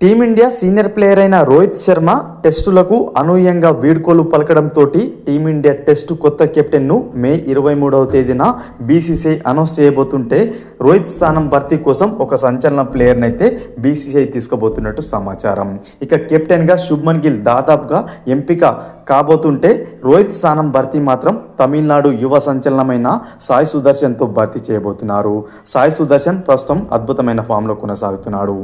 Team India senior player అయిన రోహిత్ శర్మ టెస్టులకు అనూహ్యంగా వీడ్కోలు పలకడంతో టీమిండియా టెస్టు కొత్త కెప్టెన్ను మే ఇరవై మూడవ తేదీన బీసీసీఐ అనౌన్స్ చేయబోతుంటే రోహిత్ స్థానం భర్తీ కోసం ఒక సంచలన ప్లేయర్ని అయితే బీసీసీఐ తీసుకోబోతున్నట్టు సమాచారం. ఇక కెప్టెన్గా శుభ్మన్ గిల్ దాదాపుగా ఎంపిక కాబోతుంటే రోహిత్ స్థానం భర్తీ మాత్రం తమిళనాడు యువ సంచలనమైన సాయి సుదర్శన్తో భర్తీ చేయబోతున్నారు. సాయి సుదర్శన్ ప్రస్తుతం అద్భుతమైన ఫామ్లో కొనసాగుతున్నాడు.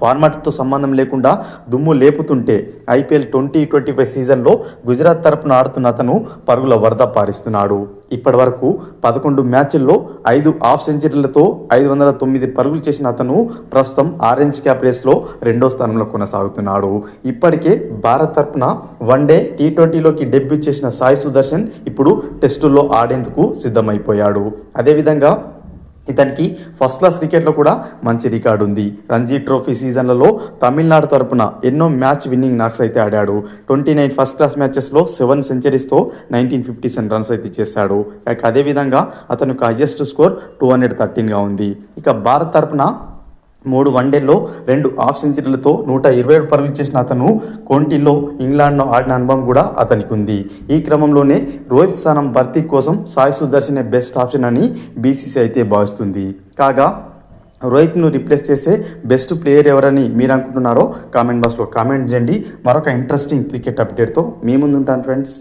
ఫార్మాట్తో సంబంధం లేకుండా దుమ్ము లేపుతుంటే ఐపీఎల్ ట్వంటీ ట్వంటీ ఫైవ్ సీజన్లో గుజరాత్ తరపున ఆడుతున్న అతను పరుగుల వరద పారిస్తున్నాడు. ఇప్పటి వరకు పదకొండు మ్యాచ్ల్లో ఐదు హాఫ్ సెంచరీలతో ఐదు వందల తొమ్మిది పరుగులు చేసిన అతను ప్రస్తుతం ఆరెంజ్ క్యాప్ రేస్లో రెండో స్థానంలో కొనసాగుతున్నాడు. ఇప్పటికే భారత్ తరపున వన్డే టీ ట్వంటీలోకి డెబ్యూ చేసిన సాయి సుదర్శన్ ఇప్పుడు టెస్టుల్లో ఆడేందుకు సిద్ధమైపోయాడు. అదేవిధంగా ఇతనికి ఫస్ట్ క్లాస్ క్రికెట్లో కూడా మంచి రికార్డు ఉంది. రంజీ ట్రోఫీ సీజన్లలో తమిళనాడు తరపున ఎన్నో మ్యాచ్ విన్నింగ్ నాక్స్ అయితే ఆడాడు. ట్వంటీ నైన్ ఫస్ట్ క్లాస్ మ్యాచెస్లో సెవెన్ సెంచరీస్తో నైన్టీన్ ఫిఫ్టీ సెవెన్ రన్స్ అయితే చేశాడు. ఇక అదేవిధంగా అతను యొక్క హైయెస్ట్ స్కోర్ టూ హండ్రెడ్ థర్టీన్గా ఉంది. ఇక భారత్ తరపున మూడు వన్డేల్లో రెండు హాఫ్ సెంచరీలతో నూట ఇరవై ఏడు పరుగులు చేసిన అతను కోంటిలో ఇంగ్లాండ్లో ఆడిన అనుభవం కూడా అతనికి ఉంది. ఈ క్రమంలోనే రోహిత్ స్థానం భర్తీ కోసం సాయి సుదర్శనే బెస్ట్ ఆప్షన్ అని బీసీసీ అయితే భావిస్తుంది. కాగా రోహిత్ను రిప్లేస్ చేసే బెస్ట్ ప్లేయర్ ఎవరని మీరు అనుకుంటున్నారో కామెంట్ బాక్స్లో కామెంట్ చేయండి. మరొక ఇంట్రెస్టింగ్ క్రికెట్ అప్డేట్తో మీ ముందు ఉంటాను ఫ్రెండ్స్